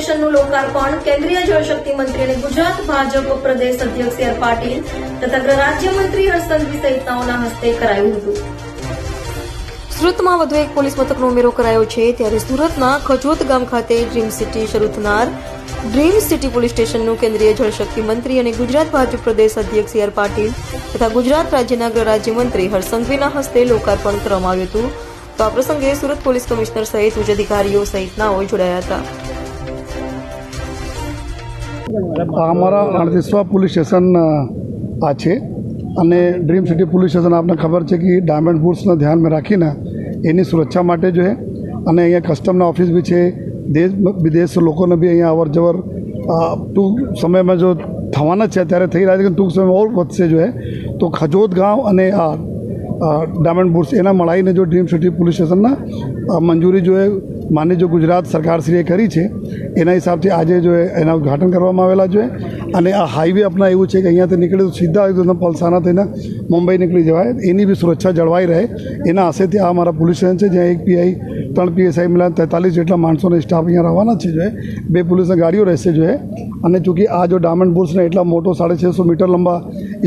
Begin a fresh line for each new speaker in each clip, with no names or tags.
સ્ટેશનનું લોકાર્પણ કેન્દ્રીય જળશક્તિ મંત્રી અને ગુજરાત ભાજપ પ્રદેશ અધ્યક્ષ સી પાટીલ તથા રાજ્યમંત્રી હર્ષ સંઘવી સહિતનાઓના હસ્તે કરાયું હતું. સુરતમાં વધુ એક પોલીસ મથકનો ઉમેરો કરાયો છે, ત્યારે સુરતના ખજોત ગામ ખાતે ડ્રીમ સિટી શરૂ થનાર ડ્રીમ સિટી પોલીસ સ્ટેશનનું કેન્દ્રીય જળશક્તિ મંત્રી અને ગુજરાત ભાજપ પ્રદેશ અધ્યક્ષ સી પાટીલ તથા ગુજરાત રાજ્યના ગૃહ રાજ્યમંત્રી હર્ષ સંઘવીના હસ્તે લોકાર્પણ કરવામાં આવ્યું હતું. તો આ પ્રસંગે સુરત પોલીસ કમિશનર સહિત ઉચ્ચ અધિકારીઓ સહિતનાઓ જોડાયા હતા.
અમારા અડતીસવા પોલીસ સ્ટેશન આ છે. અને ડ્રીમ સિટી પોલીસ સ્ટેશન આપને ખબર છે કે ડાયમંડ બુટ્સને ધ્યાનમાં રાખીને એની સુરક્ષા માટે જો છે અને અહીંયા કસ્ટમના ઓફિસ બી છે. દેશ, વિદેશ લોકોને બી અહીંયા અવર જવર ટૂંક સમયમાં જો થવાના છે, ત્યારે થઈ રહ્યા છે કે ટૂંક સમયમાં ઓર વધશે જો તો ખજોદ ગાંવ અને આ ડાયમંડ બુટ્સ એના મળાઈને જો ડ્રીમ સિટી પોલીસ સ્ટેશનના મંજૂરી જો એ માન્ય જો ગુજરાત સરકારશ્રીએ કરી છે, એના હિસાબથી આજે જો એના ઉદ્ઘાટન કરવામાં આવેલા છે. અને આ હાઈવે આપણા એવું છે કે અહીંયાથી નીકળે તો સીધા એકદમ પલસાના થઈને મુંબઈ નીકળી જવાય. એની બી સુરક્ષા જળવાઈ રહે. એના આશયથી આ અમારા પોલીસ સ્ટેશન છે, જ્યાં એક પીઆઈ ત્રણ પીએસઆઈ મિલા તેતાલીસ જેટલા માણસોને સ્ટાફ અહીંયા રહેવાના છે, જો બે પોલીસની ગાડીઓ રહેશે, જો અને ચૂંકि આ જો ડાયમંડ બુર્સને એટલા મોટો સાડે છસો મીટર લંબા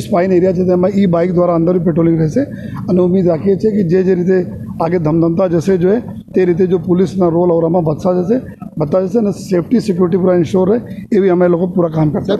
સ્પાઇન એરિયા છે, તેમાં ઈ બાઇક દ્વારા અંદર પેટ્રોલિંગ રહેશે. અને ઉમ્મીદ રાખીએ છીએ કે જે જે રીતે આગે ધમધમતા જશે, જો તે રીતે જો પોલીસના રોલ ઓવરમાં વધતા જશે વધતા જશે અને સેફટી સિક્યુરિટી પૂરા ઇન્શ્યોર રહે, એવી અમે લોકો પૂરા કામ કરતા